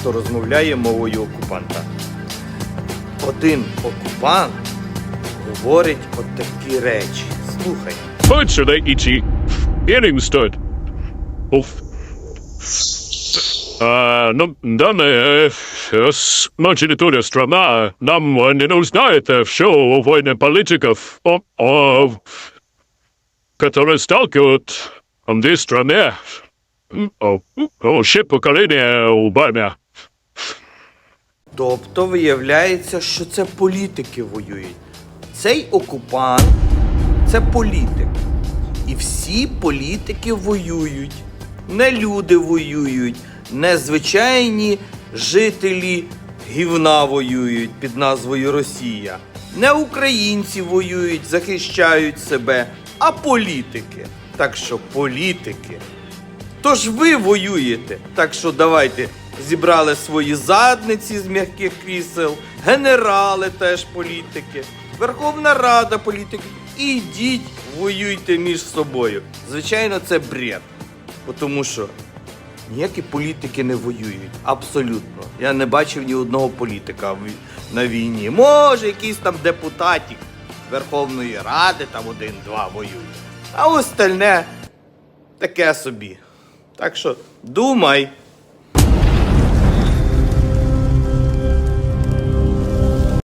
що розмовляє мовою окупанта. Один окупант говорить от такі речі. Слухай. Fortune ichi. Inningstød. Uff. А, ну, дане смаченитуля страна нам не узнаєте, що у войне политиков, о, о, которые сталкивают в этой стране, о, о, ще покоління у баймя. Тобто виявляється, що це політики воюють. Цей окупант це політик. І всі політики воюють. Не люди воюють, не звичайні жителі гівна воюють під назвою Росія. Не українці воюють, захищають себе, а політики. Так що політики Тож ви воюєте. Так що давайте зібрали свої задниці з м'яких крісел, генерали теж політики, Верховна Рада політики. І йдіть, воюйте між собою. Звичайно, це бред. Тому що ніякі політики не воюють. Абсолютно. Я не бачив ні одного політика на війні. Може, якийсь там депутатик Верховної Ради, там один-два воюють. А остальне таке собі. Так що думай.